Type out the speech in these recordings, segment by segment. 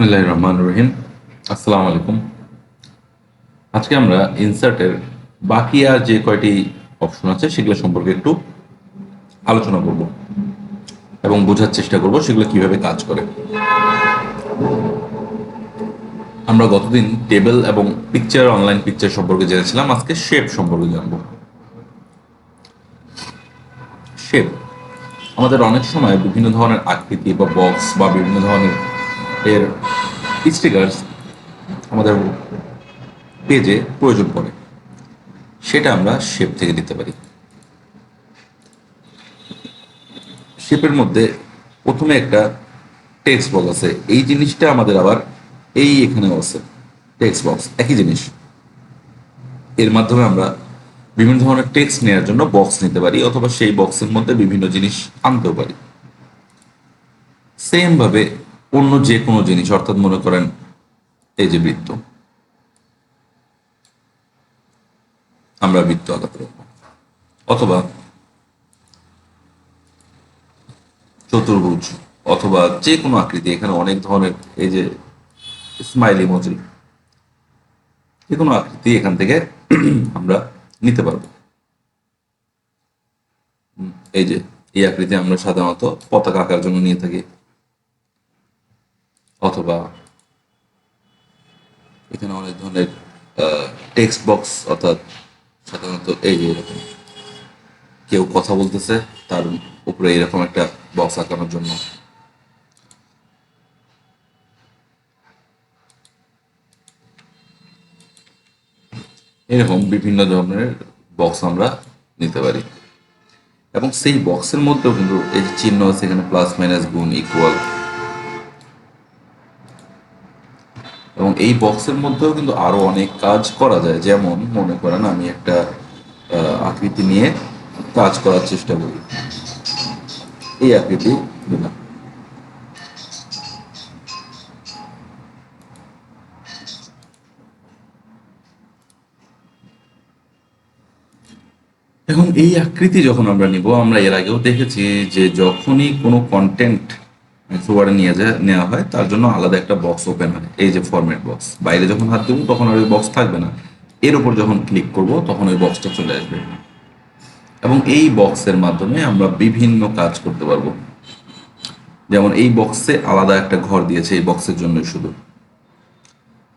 বিসমিল্লাহির রহমান রহিম। আসসালামু আলাইকুম। আজকে আমরা ইনসার্টের বাকি আর যে কয়টি অপশন আছে সেগুলো সম্পর্কে একটু আলোচনা করব এবং বোঝার চেষ্টা করব সেগুলো কীভাবে কাজ করে। আমরা গতদিন টেবিল এবং পিকচার, অনলাইন পিকচার সম্পর্কে জেনেছিলাম, আজকে শেপ সম্পর্কে জানব। শেপ। আমাদের অনেক সময় বিভিন্ন ধরনের আকৃতি বা বক্স বা বিভিন্ন ধরনের এর স্টিকার্স আমাদের পেজে প্রয়োজন পড়ে। সেটা আমরা শেপ থেকে দিতে পারি। শেপের মধ্যে প্রথমে একটা টেক্সট বক্স আছে। এই জিনিসটা আমাদের আবার এই এখানেও আছে। টেক্সট বক্স একই জিনিস। এর মাধ্যমে আমরা বিভিন্ন ধরনের টেক্সট নেওয়ার জন্য বক্স নিতে পারি অথবা সেই বক্সের মধ্যে বিভিন্ন জিনিস আনতেও পারি। সেম ভাবে অন্য যে কোনো জিনিস, অর্থাৎ মনে করেন এই যে বৃত্ত। আমরা বৃত্ত আঘাত রাখব অথবা চতুর্ভুজ, অথবা যে কোনো আকৃতি, এখানে অনেক ধরনের এই যে স্মাইলি মজি যে কোনো আকৃতি এখান থেকে আমরা নিতে পারব। এই যে এই আকৃতি আমরা সাধারণত পতাকা আঁকার জন্য নিয়ে থাকি। অথবা এখানে অনেক ধরনের টেক্সট বক্স অর্থাৎ সাধারণত এই এরকম কেউ কথা বলতেছে, তার উপরে এরকম একটা বক্স আঁকানোর জন্য। এরকম বিভিন্ন ধরনের বক্স আমরা নিতে পারি। এবং সেই বক্সের মধ্যেও কিন্তু এই চিহ্ন আছে এখানে প্লাস মাইনাস গুণ ইকুয়াল এই বক্সের মধ্যেও কিন্তু আরও অনেক কাজ করা যায়। যেমন মনে করেন আমি একটা আকৃতি নিয়ে কাজ করার চেষ্টা করি। এই আকৃতি দিলাম এখন এই আকৃতি যখন আমরা নিব, আমরা এর আগেও দেখেছি যে যখনই কোনো কন্টেন্ট ফরওয়ার্ডে নিয়ে যায় নেওয়া হয়, তার জন্য আলাদা একটা বক্স ওপেন হয়। এই যে ফরম্যাট বক্স বাইরে যখন হাত দেবো, তখন আর ওই বক্স থাকবে না। এর উপর যখন ক্লিক করব, তখন ওই বক্সটা চলে আসবে। এবং এই বক্সের মাধ্যমে আমরা বিভিন্ন কাজ করতে পারব। যেমন এই বক্সে আলাদা একটা ঘর দিয়েছে, এই বক্সের জন্য শুধু।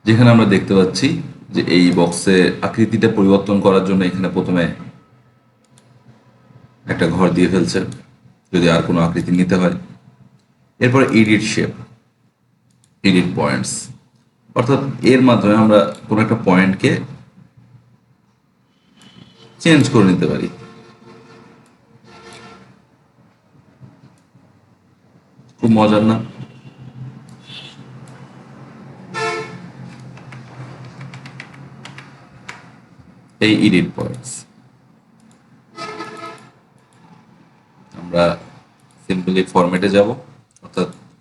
যেখানে আমরা দেখতে পাচ্ছি যে এই বক্সে আকৃতিটা পরিবর্তন করার জন্য এখানে প্রথমে একটা ঘর দিয়ে ফেলছে, যদি আর কোনো আকৃতি নিতে হয়। এরপরে এডিট শেপ এডিট পয়েন্টস অর্থাৎ এর মাধ্যমে আমরা কোনো একটা পয়েন্টকে চেঞ্জ করে নিতে পারি। খুব মজার না? এই ইডিট পয়েন্টস আমরা সিম্পলি ফরম্যাটে যাব।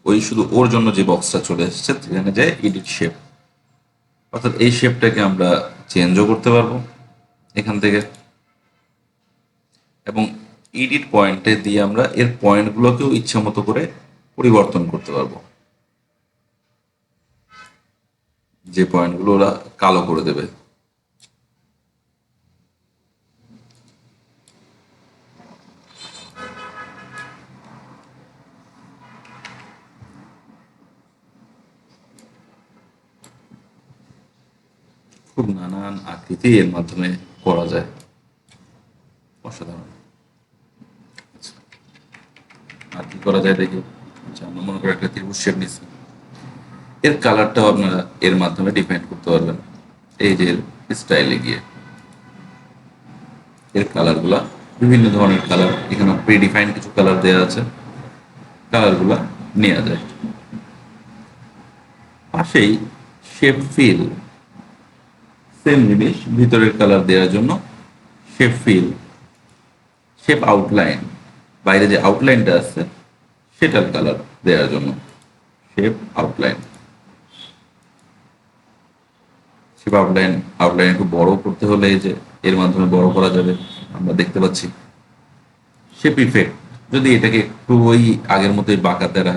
ওই শুধু ওর জন্য যে বক্সটা চলে এসেছে, সেখানে যায় এডিট শেপ অর্থাৎ এই শেপটাকে আমরা চেঞ্জও করতে পারব এখান থেকে। এবং এডিট পয়েন্টে দিয়ে আমরা এর পয়েন্টগুলোকেও ইচ্ছা মতো করে পরিবর্তন করতে পারব। যে পয়েন্টগুলো ওরা কালো করে দেবে খুব নানান আকৃতি এর মাধ্যমে করা যায়। অসাধারণ। আর কি করা যায় দেখি। আচ্ছা আমরা মনে করি একটা ত্রিভুজ শেপ নিচ্ছি। এর কালারটাও আপনারা এর মাধ্যমে ডিফাইন করতে পারবেন। এই যে স্টাইলে গিয়ে। এর কালারগুলা বিভিন্ন ধরনের কালার এখানে প্রিডিফাইন কিছু কালার দেওয়া আছে। কালারগুলা নেওয়া যায়। পাশেই শেপ ফিল সেম জিনিস ভিতরের কালার দেওয়ার জন্য শেপ ফিল শেপ আউটলাইন বাইরে যে আউটলাইনটা আছে, সেটার কালার দেওয়ার জন্য shape outline shape outline outline একটু বড় করতে হলে যে এর মাধ্যমে বড় করা যাবে, আমরা দেখতে পাচ্ছি। শেপ ইফেক্ট যদি এটাকে একটু ওই আগের মতোই বাঁকা তেরা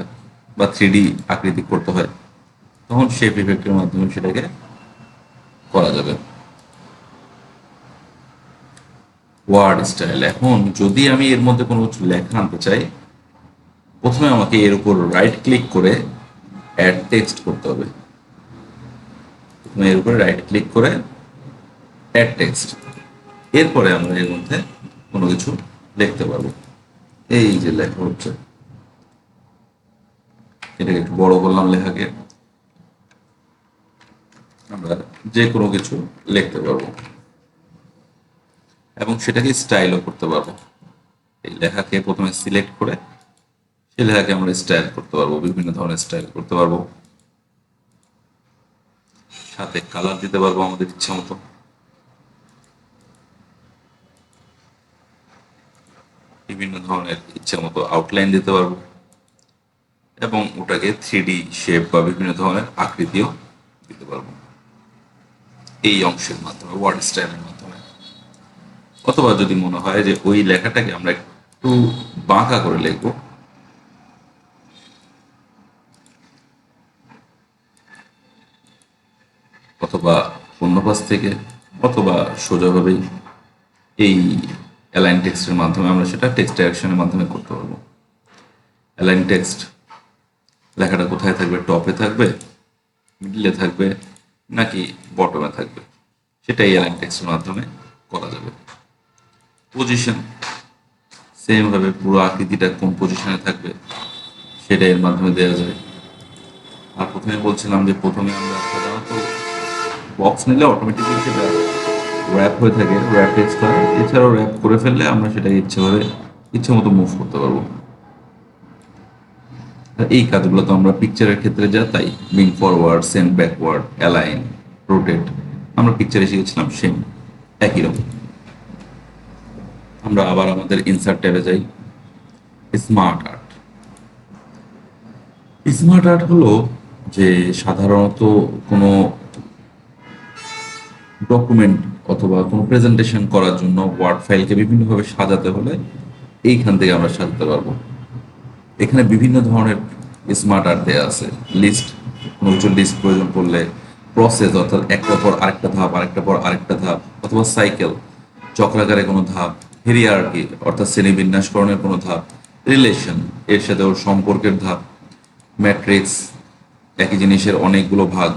বা থ্রি আকৃতি করতে হয়, তখন শেপ ইফেক্টের মাধ্যমে সেটাকে করা যাবে। ওয়ার্ড স্টাইল এখন যদি আমি এর মধ্যে কোনো কিছু লেখা আনতে চাই, প্রথমে আমাকে এর উপর রাইট ক্লিক করে অ্যাড টেক্সট করতে হবে। প্রথমে এর উপরে রাইট ক্লিক করে অ্যাড টেক্সট এরপরে আমরা এর মধ্যে কোনো কিছু লিখতে পারব। এই যে লেখা হচ্ছে। এটাকে একটু বড় করলাম লেখাকে। আমরা যে কোনো কিছু লিখতে পারব। এবং সেটাকে স্টাইলও করতে পারব। এই লেখাকে প্রথমে সিলেক্ট করে সেই লেখাকে আমরা স্টাইল করতে পারব, বিভিন্ন ধরনের স্টাইল করতে পারব। সাথে কালার দিতে পারব আমাদের ইচ্ছা মতো। বিভিন্ন ধরনের ইচ্ছা মতো আউটলাইন দিতে পারব। এবং ওটাকে থ্রি শেপ বা বিভিন্ন ধরনের আকৃতিও দিতে পারব। এই অংশের মাধ্যমে ওয়ার্ড স্টাইলের মাধ্যমে। অথবা যদি মনে হয় যে ওই লেখাটাকে আমরা একটু বাঁকা করে লিখব। অথবা অন্য পাশ থেকে, অথবা সোজাভাবেই এই অ্যালাইন টেক্সটের মাধ্যমে আমরা সেটা টেক্সট ডাইরেকশনের মাধ্যমে করতে পারব। অ্যালাইন টেক্সট লেখাটা কোথায় থাকবে? টপে থাকবে? মিডলে থাকবে? নাকি বটমে থাকবে? সেটাই অ্যালাইন টেক্সটের মাধ্যমে করা যাবে। পজিশন সেম ভাবে পুরো আকৃতিটা কোন পজিশনে থাকবে সেটা এর মাধ্যমে দেওয়া যায় আর প্রথমে বলছিলাম যে প্রথমে আমরা সাধারণত বক্স নিলে অটোমেটিক্যালি সেটা র্যাপ হয়ে থাকে র্যাপ টেক্সট হয়। এছাড়াও র্যাপ করে ফেললে আমরা সেটাকে ইচ্ছেভাবে ইচ্ছে মতো মুভ করতে পারব। এই কাজগুলো তো আমরা পিকচারের ক্ষেত্রে যা তাই bring forward send backward align rotate আমরা পিকচারে শিখেছিলাম সেম একই রকম। আমরা আবার আমাদের ইনসার্ট ট্যাবে যাই স্মার্ট আর্ট স্মার্ট আর্ট হলো যে সাধারণত কোনো ডকুমেন্ট অথবা কোনো প্রেজেন্টেশন করার জন্য ওয়ার্ড ফাইলকে বিভিন্নভাবে সাজাতে হলে এইখান থেকে আমরা সাজাতে পারব। এখানে বিভিন্ন ধরনের স্মার্ট আর্ট দেওয়া আছে। লিস্ট কোনো লিস্ট প্রয়োজন পড়লে প্রসেস অর্থাৎ একটা পর আরেকটা ধাপ আরেকটা পর আরেকটা ধাপ, অথবা সাইকেল চক্রাকারে কোনো ধাপ হেরিয়ার্কি অর্থাৎ শ্রেণীবিন্যাসকরণের কোনো ধাপ রিলেশন এর সাথে ওর সম্পর্কের ধাপ ম্যাট্রিক্স একই জিনিসের অনেকগুলো ভাগ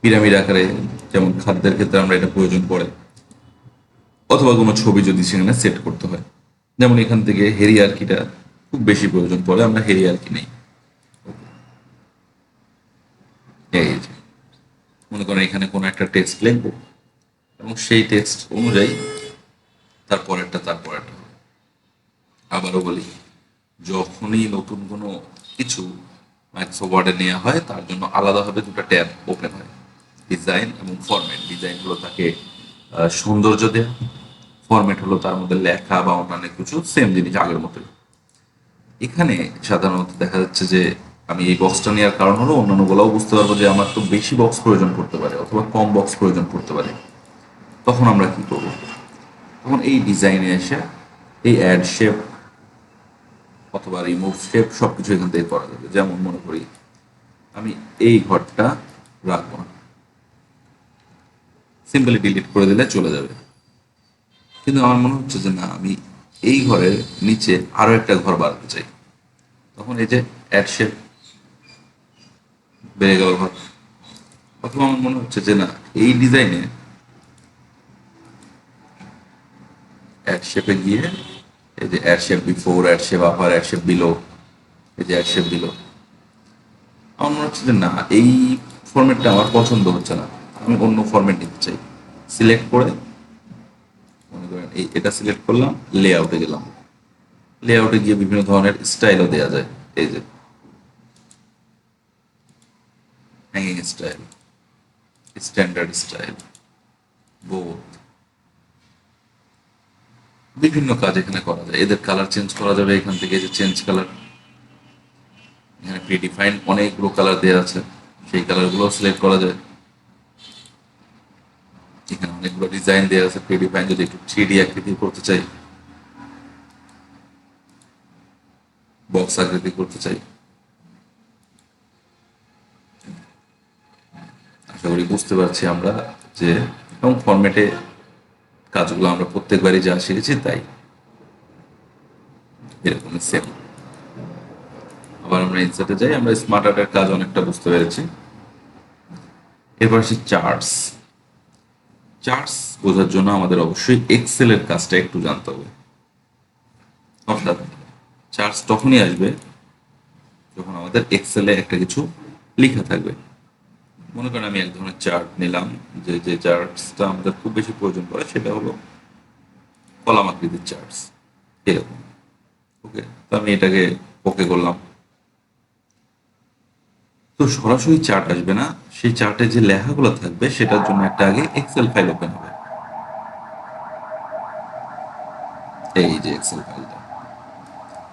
পিরামিড আকারে যেমন খাদ্যের ক্ষেত্রে আমরা এটা প্রয়োজন পড়ে, অথবা কোনো ছবি যদি সেখানে সেট করতে হয়। যেমন এখান থেকে হেরিয়ার্কিটা খুব বেশি প্রয়োজন পড়ে, আমরা হেরি আর কি যে, মনে করেন এখানে কোনো একটা টেক্সট লিখব, এবং সেই টেক্সট অনুযায়ী তার পরেরটা তার পরেরটা হবে। আবারও বলি, যখনই নতুন কোনো কিছু মাইক্রোসফট ওয়ার্ডে নেওয়া হয়, তার জন্য আলাদাভাবে দুটো ট্যাব ওপেন হয়। ডিজাইন এবং ফরম্যাট ডিজাইন হলো তাকে সৌন্দর্য দেওয়া ফরম্যাট হলো তার মধ্যে লেখা বা অন্যান্য কিছু সেম জিনিস আগের মতোই। এখানে সাধারণত দেখা যাচ্ছে যে আমি এই বক্সটা নেওয়ার কারণ হলো অন্যান্য গুলাও বুঝতে পারব যে আমার তো বেশি বক্স প্রয়োজন পড়তে পারে অথবা কম বক্স প্রয়োজন পড়তে পারে। তখন আমরা কি করব? তখন এই ডিজাইনে এসে এই অ্যাড শেপ অথবা রিমুভ শেপ সব কিছু এখান থেকে করা যাবে। যেমন মনে করি আমি এই ঘরটা রাখব না। সিম্পলি ডিলিট করে দিলে চলে যাবে। কিন্তু আমার মনে হচ্ছে যে না, আমি এই ঘরের নিচে আরও একটা ঘর বানাতে চাই। তখন এই যে অ্যাড শেপ বেড়ে গেল ঘর। অথবা আমার মনে হচ্ছে যে না, এই ডিজাইনে অ্যাড শেপে গিয়ে এই যে add shape before add shape upper add shape below এই যে অ্যাড শেপ বিলো আমার মনে হচ্ছে যে না, এই ফরম্যাটটা আমার পছন্দ হচ্ছে না। আমি অন্য ফরম্যাট নিতে চাই। সিলেক্ট করে এই এটা সিলেক্ট করলাম লেআউটে গেলাম। লেআউটে গিয়ে বিভিন্ন ধরনের স্টাইলও দেওয়া যায়। এই যে hanging style standard style both বিভিন্ন কাজ এখানে করা যায়। এদের কালার চেঞ্জ করা যাবে এখান থেকে যে চেঞ্জ কালার এখানে প্রিডিফাইন্ড অনেকগুলো কালার দেওয়া আছে। সেই কালারগুলো সিলেক্ট করা যায়। এখানে অনেকগুলো ডিজাইন দেওয়া আছে প্রিডিফাইন যদি একটু থ্রি ডি আকৃতি করতে চাই। বক্স আকৃতি করতে চাই। আশা করি বুঝতে পারছি আমরা যে এবং ফরম্যাটে কাজগুলো আমরা প্রত্যেকবারই যা শিখেছি তাই। এরকম সেম আবার আমরা ইনসার্টে যাই, আমরা স্মার্ট আর্টের কাজ অনেকটা বুঝতে পেরেছি। এরপর আসি চার্টস চার্টস বোঝার জন্য আমাদের অবশ্যই এক্সেলের কাজটা একটু জানতে হবে। অর্থাৎ চার্টস তখনই আসবে যখন আমাদের এক্সেলে একটা কিছু লেখা থাকবে। মনে করেন আমি এক ধরনের চার্ট নিলাম, যে যে চার্টসটা আমাদের খুব বেশি প্রয়োজন পড়ে সেটা হলো কলাম আকৃতির চার্টস এরকম। ওকে তো আমি এটাকে ওকে করলাম। তো সরাসরি চার্ট আসবে না সেই চার্টে যে লেখাগুলো থাকবে, সেটার জন্য একটা আগে এক্সেল ফাইল ওপেন হবে। এই যে এক্সেল ফাইলটা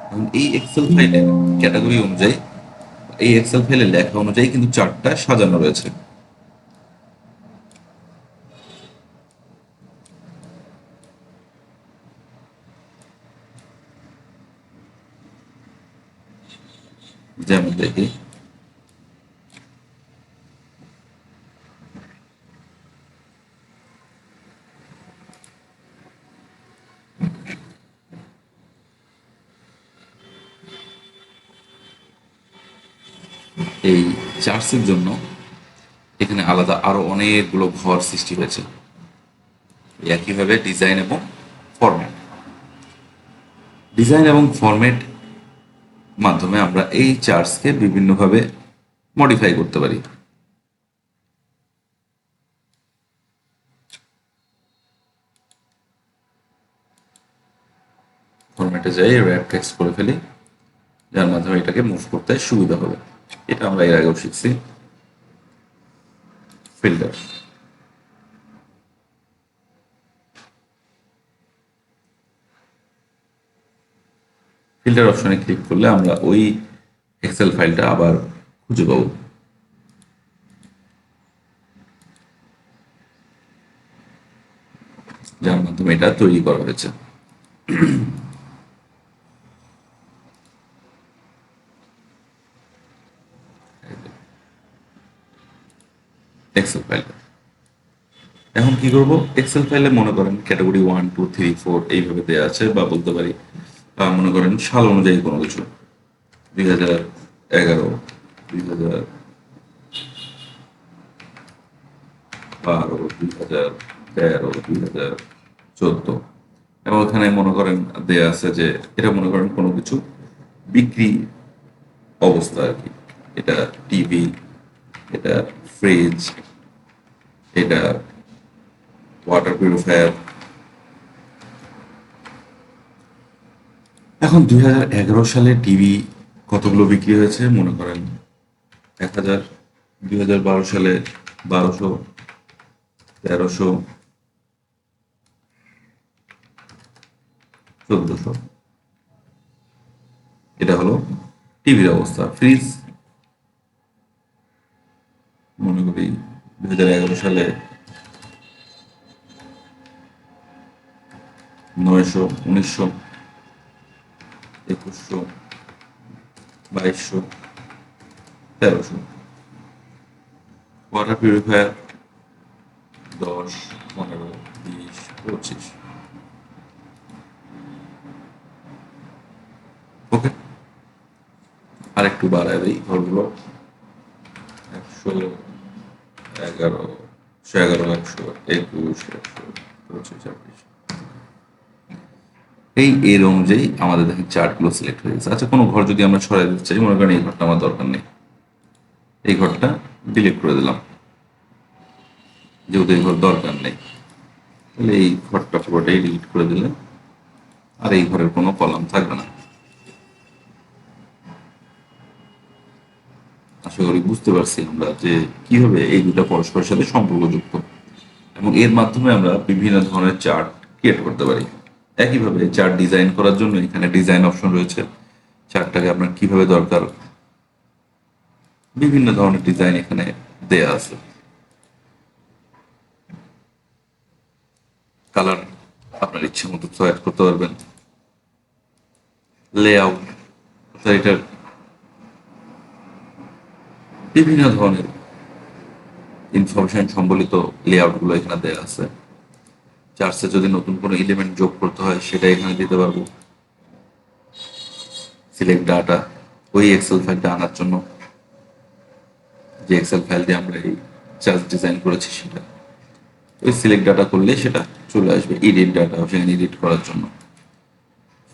এখন এই এক্সেল ফাইলে ক্যাটাগরি অনুযায়ী, এই এক্সেল ফাইলে লেখা অনুযায়ী কিন্তু চার্টটা সাজানো রয়েছে যেমন দেখি এই চার্চের জন্য এখানে আলাদা আরও অনেকগুলো ঘর সৃষ্টি হয়েছে। একইভাবে ডিজাইন এবং ফরম্যাট ডিজাইন এবং ফরম্যাট মাধ্যমে আমরা এই চার্টসকে বিভিন্নভাবে মডিফাই করতে পারি। ফরম্যাটে যাই র্যাপ টেক্সট করে ফেলি, যার মাধ্যমে এটাকে মুভ করতে সুবিধা হবে। এটা আমরা এর আগেও শিখছি। ফিল্টার ফিল্টার অপশনে ক্লিক করলে আমরা ওই এক্সেল ফাইলটা আবার খুঁজে পাবো। যার মাধ্যমে এটা তৈরি করা হয়েছে। এক্সেল ফাইলটা এখন কি করব? এক্সেল ফাইলে মনে করেন category one two three four এইভাবে দেওয়া আছে বা বলতে পারি মনে করেন সাল অনুযায়ী কোনো কিছু। দুই হাজার এগারো, দুই হাজার বারো, দুই হাজার তেরো, দুই হাজার চোদ্দ। এবং ওখানে মনে করেন দেয়া আছে যে এটা মনে করেন কোনো কিছু বিক্রি অবস্থা আর কি। এটা টিভি, এটা ফ্রিজ এটা ওয়াটার পিউরিফায়ার এখন দুই হাজার এগারো সালে টিভি কতগুলো বিক্রি হয়েছে মনে করেন? এক হাজার, দুই হাজার বারো সালে বারোশো, তেরোশো, চোদ্দশো। এটা হলো টিভির অবস্থা ফ্রিজ মনে করি দুই হাজার এগারো সালে নয়শো, উনিশশো, একুশশো, বাইশশো, তেরোশো। ওয়াটার পিউরিফায়ার দশ, পনেরো, বিশ, পঁচিশ। ওকে আর একটু বাড়ায় দিই ঘরগুলো। একশো এগারো একশো এগারো একশো, একুশ একশো ছাব্বিশ। এই এর অনুযায়ী আমাদের দেখেন চার্টগুলো সিলেক্ট হয়ে গেছে। আচ্ছা কোনো ঘর যদি আমরা সরাই দিতে চাই, মনে করেন এই ঘরটা আমার দরকার নেই। এই ঘরটা ডিলিট করে দিলাম। যেহেতু এই ঘর দরকার নেই, তাহলে এই ঘরটা পুরোটাই ডিলিট করে দিলে আর এই ঘরের কোনো কলাম থাকবে না। আশা করি বুঝতে পারছি আমরা যে কীভাবে এই দুটা পরস্পরের সাথে সম্পর্কযুক্ত। এবং এর মাধ্যমে আমরা বিভিন্ন ধরনের চার্ট ক্রিয়েট করতে পারি। একইভাবে চার্ট ডিজাইন করার জন্য এখানে ডিজাইন অপশন রয়েছে। চার্টটাকে আপনার কীভাবে দরকার, বিভিন্ন ধরনের ডিজাইন এখানে দেয়া আছে। কালার আপনার ইচ্ছে মতো চয়েস করতে পারবেন। লে লেআউট এটার বিভিন্ন ধরনের ইনফরমেশন সম্বলিত লেআউটগুলো এখানে দেওয়া আছে। চার্টসে যদি নতুন কোনো এলিমেন্ট যোগ করতে হয়, সেটা এখানে দিতে পারব। সিলেক্ট ডাটা ওই এক্সেল ফাইলটা আনার জন্য। যে এক্সেল ফাইল দিয়ে আমরা এই চার্জ ডিজাইন করেছি সেটা। ওই সিলেক্ট ডাটা করলে সেটা চলে আসবে এডিট ডাটা সেখানে এডিট করার জন্য।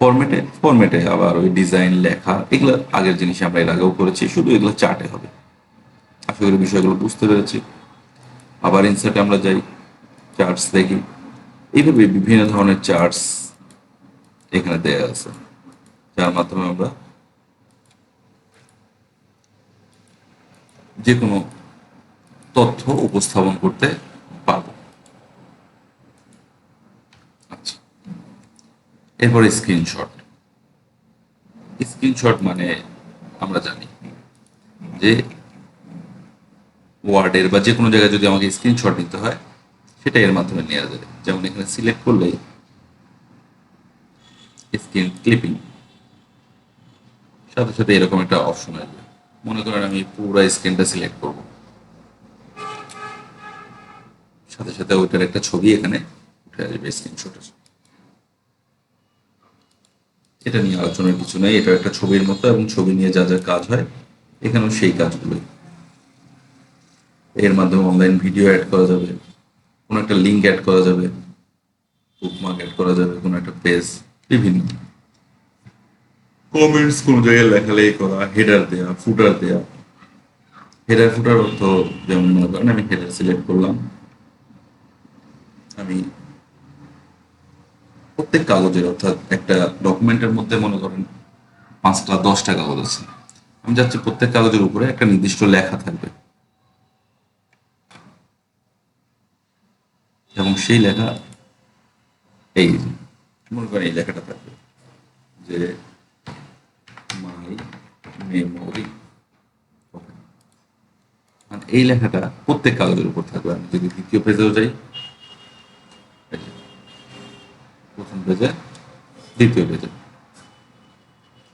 ফরম্যাটে ফরম্যাটে আবার ওই ডিজাইন লেখা, এগুলো আগের জিনিস আমরা এর আগেও করেছি, শুধু এগুলো চার্টে হবে। করি বিষয়গুলো বুঝতে পেরেছি। আবার ইনসার্টে আমরা যাই চার্টস দেখি। এইভাবে বিভিন্ন ধরনের চার্টস এখানে দেয়া আছে। যার মাধ্যমে আমরা যে কোনো তথ্য উপস্থাপন করতে পারব। আচ্ছা এরপরে স্ক্রিনশট স্ক্রিনশট মানে আমরা জানি যে ওয়ার্ডের বা যে কোনো জায়গায় যদি আমাকে স্ক্রিনশট নিতে হয় সেটা এর মাধ্যমে নেওয়া যাবে যেমন এখানে সিলেক্ট করলে স্ক্রিন ক্লিপিং সাথে সাথে এরকম একটা অপশন আসবে। মনে করেন আমি পুরো স্ক্রিনটা সিলেক্ট করব। সাথে সাথে ওইটার একটা ছবি এখানে উঠে আসবে স্ক্রিনশটের এটা নিয়ে আলোচনার কিছু নেই, এটা একটা ছবির মতো এবং ছবি নিয়ে যা যা কাজ হয়, এখানেও সেই কাজগুলোই। মাধ্যমে অনলাইন ভিডিও অ্যাড করা যাবে, কোনো একটা লিঙ্ক অ্যাড করা যাবে বুকমার্ক অ্যাড করা যাবে, কোনো একটা পেজ বিভিন্ন। কমেন্টস কোনো জায়গায় লেখালেখি করা হেডার দেয়া ফুটার দেয়া। হেডার ফুটার অর্থ যেমন মনে করেন আমি হেডার সিলেক্ট করলাম। আমি প্রত্যেক কাগজের অর্থাৎ একটা ডকুমেন্টের মধ্যে মনে করেন পাঁচটা, দশটা কাগজ আছে। আমি যাচ্ছি প্রত্যেক কাগজের উপরে একটা নির্দিষ্ট লেখা থাকবে। এবং সেই লেখা এই, মনে করেন এই লেখাটা থাকবে যে মাই মেমোরি মানে এই লেখাটা প্রত্যেক কাগজের উপর থাকবে। আমি যদি দ্বিতীয় পেজেও যাই প্রথম পেজে দ্বিতীয় পেজে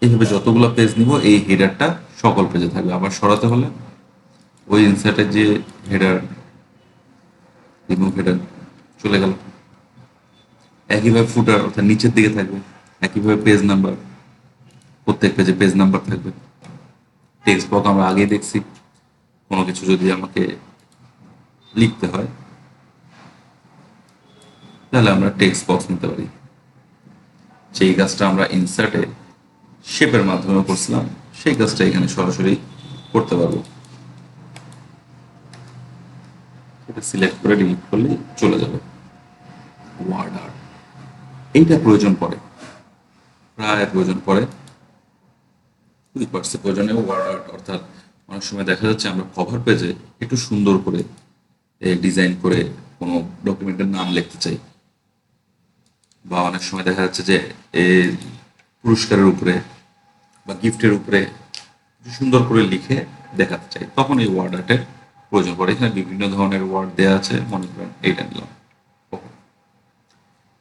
এইভাবে যতগুলো পেজ নিব, এই হেডারটা সকল পেজে থাকবে। আবার সরাতে হলে ওই ইনসার্টের যে হেডার রিমুভ হেডার চলে গেল। একইভাবে ফুটার অর্থাৎ নিচের দিকে থাকবে, একইভাবে পেজ নাম্বার প্রত্যেক পেজে পেজ নাম্বার থাকবে। টেক্সট বক্স আমরা আগেই দেখছি, কোনো কিছু যদি আমাকে লিখতে হয়, তাহলে আমরা টেক্সট বক্স নিতে পারি। সেই কাজটা আমরা ইনসার্টে শেপের মাধ্যমে করছিলাম, সেই কাজটা এখানে সরাসরি করতে পারব। এটা সিলেক্ট করে ডিলিট করলে চলে যাবে। ওয়ার্ড আর্ট এইটা প্রয়োজন পড়ে। প্রায় প্রয়োজন পড়ে। পার্সেন্ট প্রয়োজনে ওয়ার্ড আর্ট অর্থাৎ অনেক সময় দেখা যাচ্ছে আমরা কভার পেজে একটু সুন্দর করে ডিজাইন করে কোনো ডকুমেন্টের নাম লিখতে চাই। বা অনেক সময় দেখা যাচ্ছে যে, এ, পুরস্কারের উপরে বা গিফটের উপরে সুন্দর করে লিখে দেখাতে চাই। তখন এই ওয়ার্ড আর্টের প্রয়োজন পড়ে। এখানে বিভিন্ন ধরনের ওয়ার্ড দেওয়া আছে। মনে করেন এইটা নিলাম.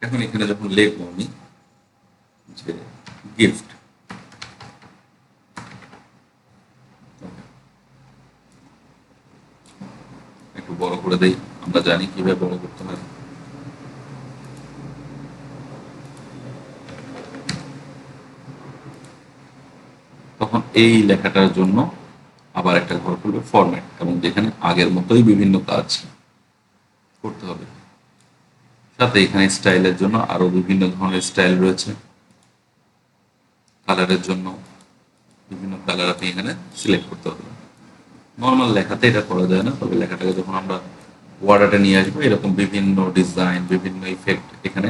এখন এখানে যখন লিখব আমি যে গিফট একটু বড় করে দেই, আমরা জানি কীভাবে বড় করতে হয়। তখন এই লেখাটার জন্য আবার একটা ঘর খুলবে ফরম্যাট এবং যেখানে আগের মতোই বিভিন্ন কাজ করতে হবে। সাথে এখানে স্টাইলের জন্য আরও বিভিন্ন ধরনের স্টাইল রয়েছে। কালারের জন্য বিভিন্ন কালার আপনি এখানে সিলেক্ট করতে হবে নর্মাল লেখাতে এটা করা যায় না তবে লেখাটাকে যখন আমরা ওয়ার্ডারে নিয়ে আসব এরকম বিভিন্ন ডিজাইন বিভিন্ন ইফেক্ট এখানে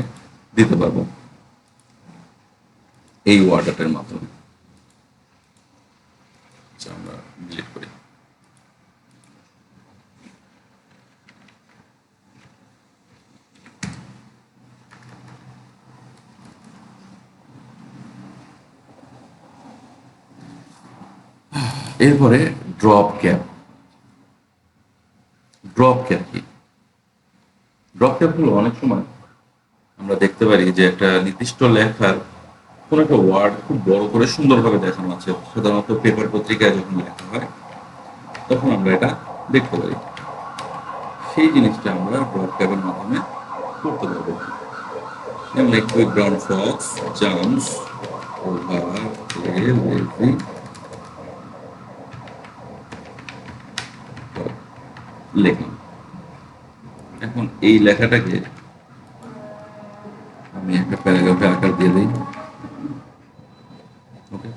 দিতে পারব। এই ওয়ার্ডারের মাধ্যমে। আচ্ছা, আমরা ডিলিট করি। এরপরে ড্রপ ক্যাপ ড্রপ ক্যাপ কি? ড্রপ ক্যাপ অনেক সময় আমরা দেখতে পারি যে একটা নির্দিষ্ট লেখার কোন একটা ওয়ার্ড খুব বড় করে সুন্দরভাবে দেখানো আছে। সাধারণত পেপার পত্রিকায় যখন লেখা হয়, তখন আমরা এটা দেখতে পারি। সেই জিনিসটা আমরা ড্রপ ক্যাবের মাধ্যমে করতে পারব। যেমন একটু ব্রাউন ফক্স জাম্পস ওভার লেখলাম এখন এই লেখাটাকে আমি একটা প্যারাগ্রাফে আকার দিয়ে দিই। ওকে।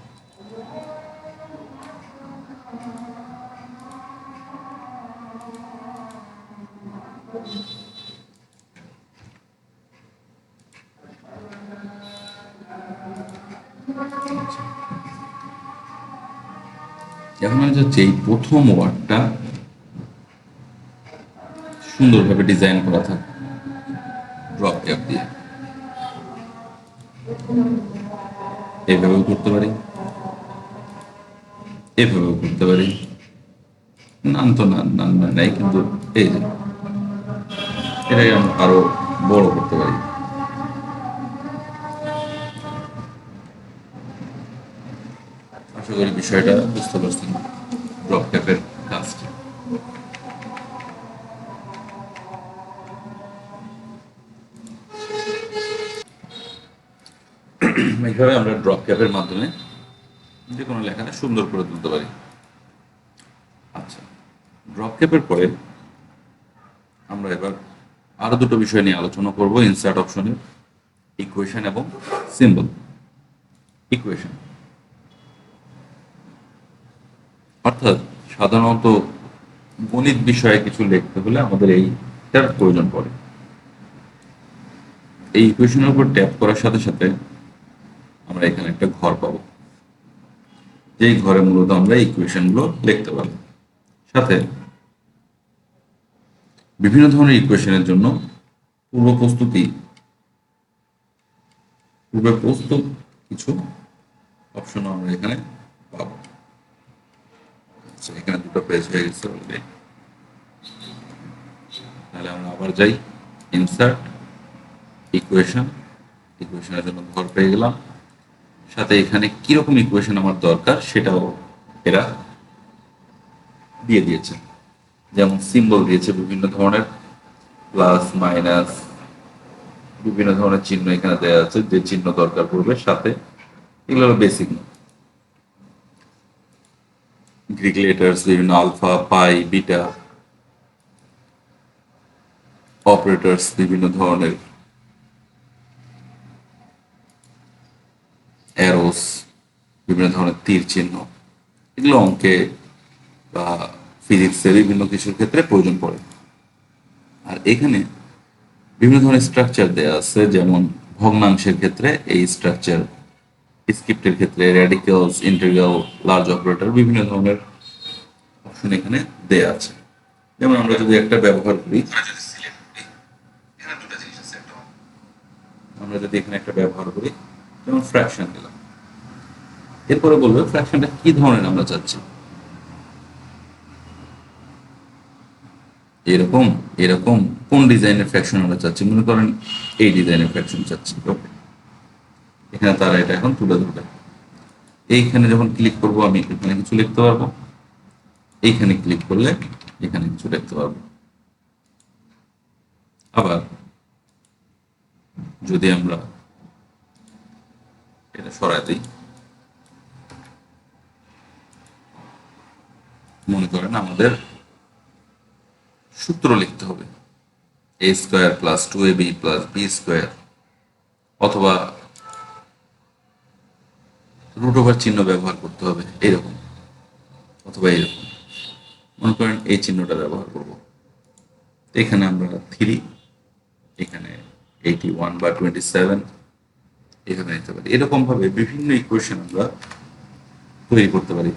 এখন হচ্ছে এই প্রথম ওয়ার্ডটা সুন্দরভাবে ডিজাইন করা থাকে। ড্রপ ক্যাপ দিয়ে। এভাবেও করতে পারি। এভাবেও করতে পারি। নান তো নান নান না, নাই কিন্তু এই যে, এটাকে আমরা আরও বড় করতে পারি। আশা করি বিষয়টা বুঝতে পারছেন। ড্রপ ক্যাপের এইভাবে আমরা ড্রপ ক্যাপের মাধ্যমে যে কোনো লেখাটা সুন্দর করে তুলতে পারি। আচ্ছা ড্রপ ক্যাপের পরে আমরা এবার আরও দুটো বিষয় নিয়ে আলোচনা করব ইনসার্ট অপশনের ইকুয়েশন এবং সিম্বল ইকুয়েশন অর্থাৎ সাধারণত গণিত বিষয়ে কিছু লিখতে হলে আমাদের এইটার প্রয়োজন পড়ে। এই ইকুয়েশনের উপর ট্যাপ করার সাথে সাথে আমরা এখানে একটা ঘর পাবো। যেই ঘরে মূলত আমরা ইকুয়েশনগুলো লিখতে পারব। সাথে বিভিন্ন ধরনের ইকুয়েশনের জন্য পূর্ব প্রস্তুতি পূর্বে প্রস্তুত কিছু অপশন আমরা এখানে পাবো। আচ্ছা এখানে দুটো পেজ হয়ে গেছে তাহলে আমরা আবার যাই। ইনসার্ট ইকুয়েশন ইকুয়েশনের জন্য ঘর পেয়ে গেলাম। সাথে এখানে কীরকম ইকুয়েশন আমার দরকার সেটাও এরা দিয়ে দিয়েছে। যেমন সিম্বল দিয়েছে বিভিন্ন ধরনের প্লাস মাইনাস বিভিন্ন ধরনের চিহ্ন এখানে দেওয়া আছে, যে চিহ্ন দরকার পড়বে সাথে। এগুলো বেসিক গ্রিক লেটার্স বিভিন্ন আলফা পাই বিটা অপারেটরস বিভিন্ন ধরনের অ্যারোস বিভিন্ন ধরনের তীর চিহ্ন, এগুলো অঙ্কে বা ফিজিক্সের বিভিন্ন কিছুর ক্ষেত্রে প্রয়োজন পড়ে। আর এখানে বিভিন্ন ধরনের স্ট্রাকচার দেওয়া আছে, যেমন ভগ্নাংশের ক্ষেত্রে এই স্ট্রাকচার স্ক্রিপ্টের ক্ষেত্রে র্যাডিক্যালস ইন্টিগ্রাল লার্জ অপারেটর বিভিন্ন ধরনের অপশন এখানে দেয়া আছে। যেমন আমরা যদি একটা ব্যবহার করি, আমরা যদি এখানে একটা ব্যবহার করি যেমন ফ্র্যাকশন দিলাম। এরপরে বলবে ফ্র্যাকশনটা কি ধরনের আমরা চাচ্ছি? এরকম এরকম, কোন ডিজাইনের ফ্র্যাকশন আমরা চাচ্ছি? মনে করেন এই ডিজাইনের ফ্র্যাকশন চাচ্ছি। ওকে এখানে তারা এটা এখন তুলে ধরবে। এইখানে যখন ক্লিক করব, আমি এখানে কিছু লিখতে পারব। এইখানে ক্লিক করলে এখানে কিছু লিখতে পারব। আবার যদি আমরা এটা সরাই দিই। মনে করেন আমাদের সূত্র লিখতে হবে। A square plus two A B plus B square অথবা রুট ওভার চিহ্ন ব্যবহার করতে হবে এরকম, অথবা এরকম। মনে করেন এই চিহ্নটা ব্যবহার করব। এখানে আমরা থ্রি এখানে এইটি ওয়ান বা টোয়েন্টি সেভেন এখানে নিতে পারি। এরকম ভাবে বিভিন্ন ইকুয়েশন আমরা তৈরি করতে পারি।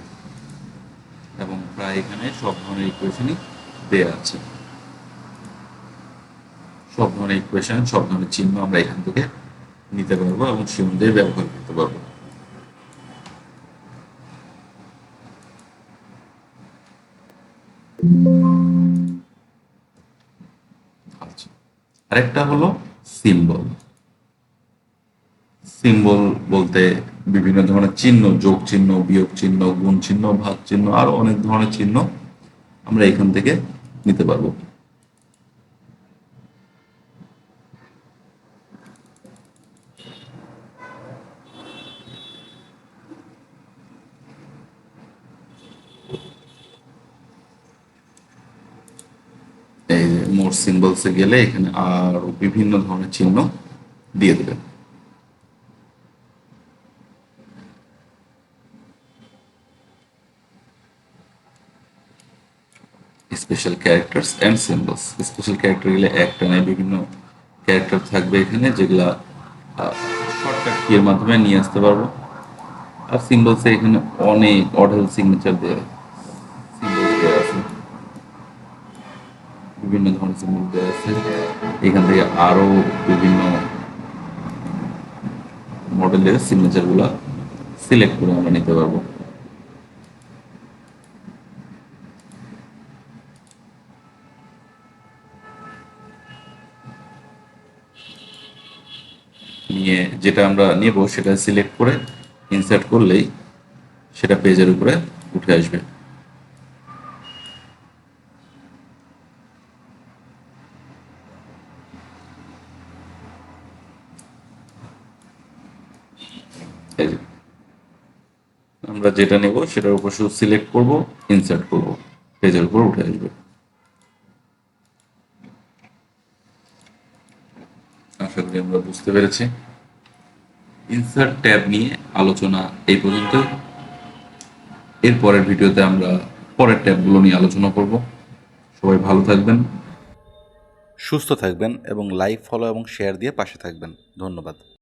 এবং প্রায় এখানে সব ধরনের ইকুয়েশনই দেয়া আছে। সব ধরনের ইকুয়েশন সব ধরনের চিহ্ন আমরা এখান থেকে নিতে পারব এবং সে অনুযায়ী ব্যবহার করতে পারব। আচ্ছা। আরেকটা হলো সিম্বল সিম্বল বলতে বিভিন্ন ধরনের চিহ্ন, যোগ চিহ্ন, বিয়োগ চিহ্ন, গুণ চিহ্ন, ভাগ চিহ্ন, আর অনেক ধরনের চিহ্ন আমরা এখান থেকে নিতে পারব। এই মোর সিম্বলসে গেলে এখানে আর বিভিন্ন ধরনের চিহ্ন দিয়ে দেবেন। Special characters and symbols special character একটা নয় বিভিন্ন ক্যারেক্টার থাকবে এখানে যেগুলা শর্টকাট মাধ্যমে নিয়ে আসতে পারব। আর সিম্বলসে এখানে অনেক অর্ডার সিগনেচার দেওয়া সিম্বল দেওয়া আছে। বিভিন্ন ধরনের সিম্বল দেওয়া আছে। এখান থেকে আরও বিভিন্ন মডেলের সিগনেচারগুলা সিলেক্ট করে আমরা নিতে পারব। নিয়ে যেটা আমরা নেব সেটা সিলেক্ট করে ইনসার্ট করলেই সেটা পেজের উপরে উঠে আসবে। আমরা যেটা নেব সেটার উপর শুধু সিলেক্ট করব ইনসার্ট করব পেজের উপর উঠে আসবে আশা করি আমরা বুঝতে পেরেছি। ইনসার্ট ট্যাব নিয়ে আলোচনা এই পর্যন্ত। এর পরের ভিডিওতে আমরা পরের ট্যাবগুলো নিয়ে আলোচনা করব। সবাই ভালো থাকবেন। সুস্থ থাকবেন এবং লাইক ফলো এবং শেয়ার দিয়ে পাশে থাকবেন। ধন্যবাদ।